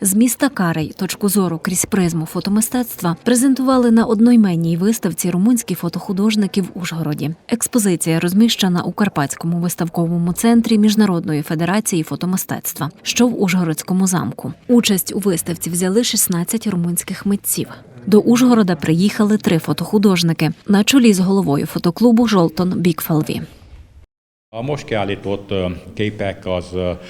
з міста Карей точку зору крізь призму фотомистецтва презентували на одноіменній виставці румунські фотохудожники в Ужгороді. Експозиція розміщена у Карпатському виставковому центрі Міжнародної федерації фотомистецтва, що в Ужгородському замку. Участь у виставці взяли 16 румунських митців. До Ужгорода приїхали три фотохудожники на чолі з головою фотоклубу Жолтон Бікфалві. A most kiállított képek az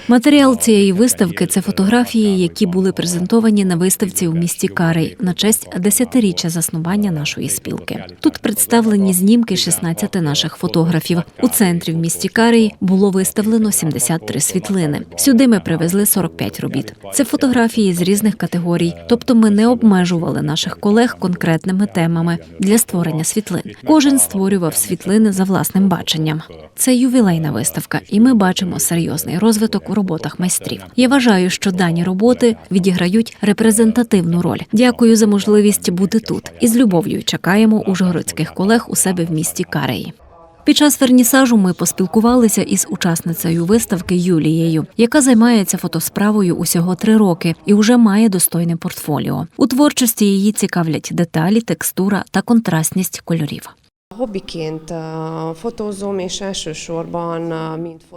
Матеріал цієї виставки це фотографії, які були презентовані на виставці у місті Карий на честь десятиріччя заснування нашої спілки. Тут представлені знімки 16 наших фотографів. У центрі в місті Карий було виставлено 73 світлини. Сюди ми привезли 45 робіт. Це фотографії з різних категорій, тобто ми не обмежували наших колег конкретними темами для створення світлин. Кожен створював світлини за власним баченням. Це ювілейна виставка, і ми бачимо серйозний розвиток у роботах майстрів. Я вважаю, що дані роботи відіграють репрезентативну роль. Дякую за можливість бути тут і з любов'ю чекаємо ужгородських колег у себе в місті Кареї. Під час вернісажу ми поспілкувалися із учасницею виставки Юлією, яка займається фотосправою усього три роки і вже має достойне портфоліо. У творчості її цікавлять деталі, текстура та контрастність кольорів. Hobbiként fotózom, és elsősorban.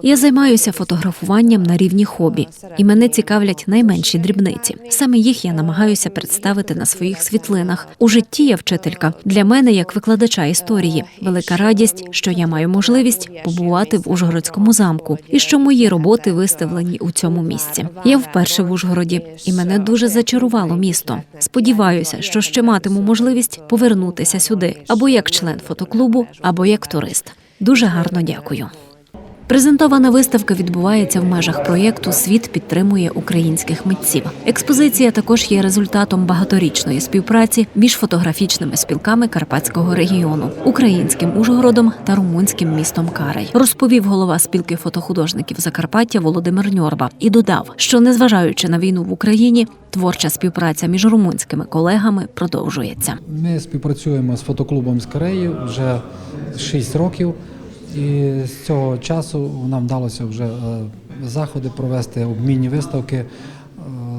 Я займаюся фотографуванням на рівні хобі, і мене цікавлять найменші дрібниці. Саме їх я намагаюся представити на своїх світлинах. У житті я вчителька. Для мене, як викладача історії, велика радість, що я маю можливість побувати в Ужгородському замку і що мої роботи виставлені у цьому місці. Я вперше в Ужгороді, і мене дуже зачарувало місто. Сподіваюся, що ще матиму можливість повернутися сюди або як член фотоклубу, або як турист. Дуже гарно дякую. Презентована виставка відбувається в межах проєкту Світ підтримує українських митців. Експозиція також є результатом багаторічної співпраці між фотографічними спілками Карпатського регіону, українським Ужгородом та румунським містом Карай. Розповів голова спілки фотохудожників Закарпаття Володимир Ньорба і додав, що незважаючи на війну в Україні, творча співпраця між румунськими колегами продовжується. Ми співпрацюємо з фотоклубом з Кореї вже 6 років, і з цього часу нам вдалося вже е, заходи провести, обмінні виставки. Е,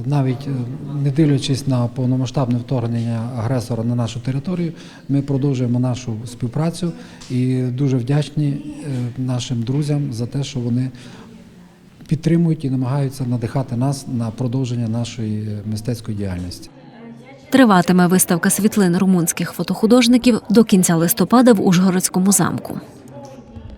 Навіть е, не дивлячись на повномасштабне вторгнення агресора на нашу територію, ми продовжуємо нашу співпрацю і дуже вдячні нашим друзям за те, що вони підтримують і намагаються надихати нас на продовження нашої мистецької діяльності. Триватиме виставка світлин румунських фотохудожників до кінця листопада в Ужгородському замку.